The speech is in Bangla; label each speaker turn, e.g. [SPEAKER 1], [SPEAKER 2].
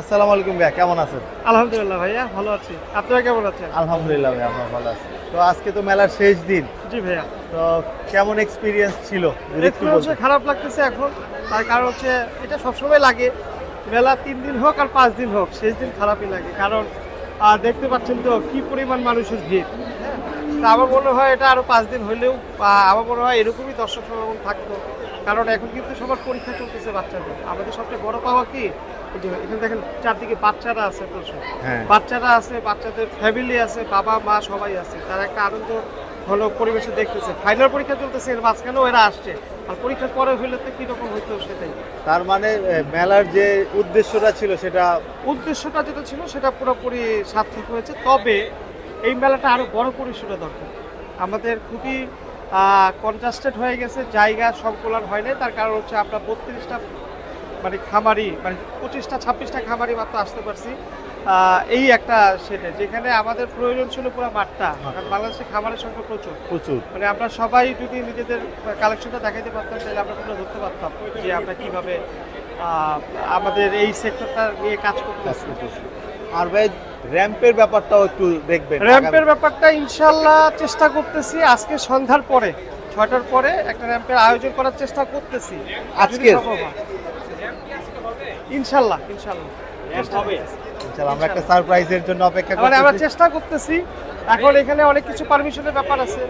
[SPEAKER 1] আসসালামু আলাইকুম ভাইয়া কেমন আছেন?
[SPEAKER 2] আলহামদুলিল্লাহ ভাইয়া ভালো আছি। আপনারা কেমন আছেন?
[SPEAKER 1] আলহামদুলিল্লাহ ভাইয়া আমরা ভালো আছি। তো আজকে তো মেলার শেষ দিন।
[SPEAKER 2] জি ভাইয়া।
[SPEAKER 1] তো কেমন এক্সপিরিয়েন্স ছিল? বলতেন।
[SPEAKER 2] খারাপ লাগতেছে এখন। তার কারণ হচ্ছে এটা সবসময় লাগে। মেলা তিন দিন হোক আর পাঁচ দিন হোক শেষ দিন খারাপই লাগে। কারণ দেখতে পাচ্ছেন তো কি পরিমাণ মানুষের ভিড়। হ্যাঁ তা আমার মনে হয় এটা আরও পাঁচ দিন হইলেও আহ, আমার মনে হয় এরকমই দর্শক সমাগম থাকতো। কারণ এখন কিন্তু সবার পরীক্ষা চলতেছে বাচ্চাদের। আমাদের সবচেয়ে বড় পাওয়া কি? এখানে দেখেন চারদিকে বাচ্চারা আছে প্রচুর।
[SPEAKER 1] হ্যাঁ।
[SPEAKER 2] বাচ্চারা আছে বাচ্চাদের ফ্যামিলি আছে বাবা মা সবাই আছে। তারা একটা আনন্দ হলো পরিবেশে দেখতেছে। ফাইনাল পরীক্ষা চলতেছে এর মাঝখানেও এরা আসছে। আর পরীক্ষার পরে হইলে তো কীরকম হইতো সেটাই।
[SPEAKER 1] তার মানে মেলার যে উদ্দেশ্যটা ছিল সেটা
[SPEAKER 2] উদ্দেশ্যটা যেটা ছিল সেটা পুরোপুরি সার্থক হয়েছে। তবে এই মেলাটা আরও বড় পরিসরে দরকার। আমাদের খুবই কনজাস্টেড হয়ে গেছে জায়গা সংকুলন হয় নাই তার কারণ হচ্ছে আমরা বত্রিশটা মানে খামারি মানে পঁচিশটা ছাব্বিশটা খামারি মাত্র আসতে পারছি। এই একটা সেটে যেখানে আমাদের প্রয়োজন ছিল পুরো মাঠটা কারণ বাংলাদেশে খামারের সংখ্যা প্রচুর।
[SPEAKER 1] প্রচুর।
[SPEAKER 2] মানে আমরা সবাই যদি নিজেদের কালেকশনটা দেখাতে পারতাম তাহলে আমরা পুরো ধরতে পারতাম যে আমরা কীভাবে আমাদের এই সেক্টরটা নিয়ে কাজ
[SPEAKER 1] করতে। আর ভাই র্যাম্পের ব্যাপারটাও একটু দেখবেন
[SPEAKER 2] র্যাম্পের ব্যাপারটা ইনশাল্লাহ চেষ্টা করতেছি। আজকে সন্ধ্যার পরে ছয়টার পরে একটা র্যাম্পের আয়োজন করার চেষ্টা করতেছি। সম্ভব ইনশাল্লাহ ইনশাল্লাহ।
[SPEAKER 1] ইনশাআল্লাহ, আমরা একটা সারপ্রাইজের জন্য অপেক্ষা
[SPEAKER 2] মানে আমরা চেষ্টা করতেছি। এখন এখানে অনেক কিছু পারমিশনের ব্যাপার আছে।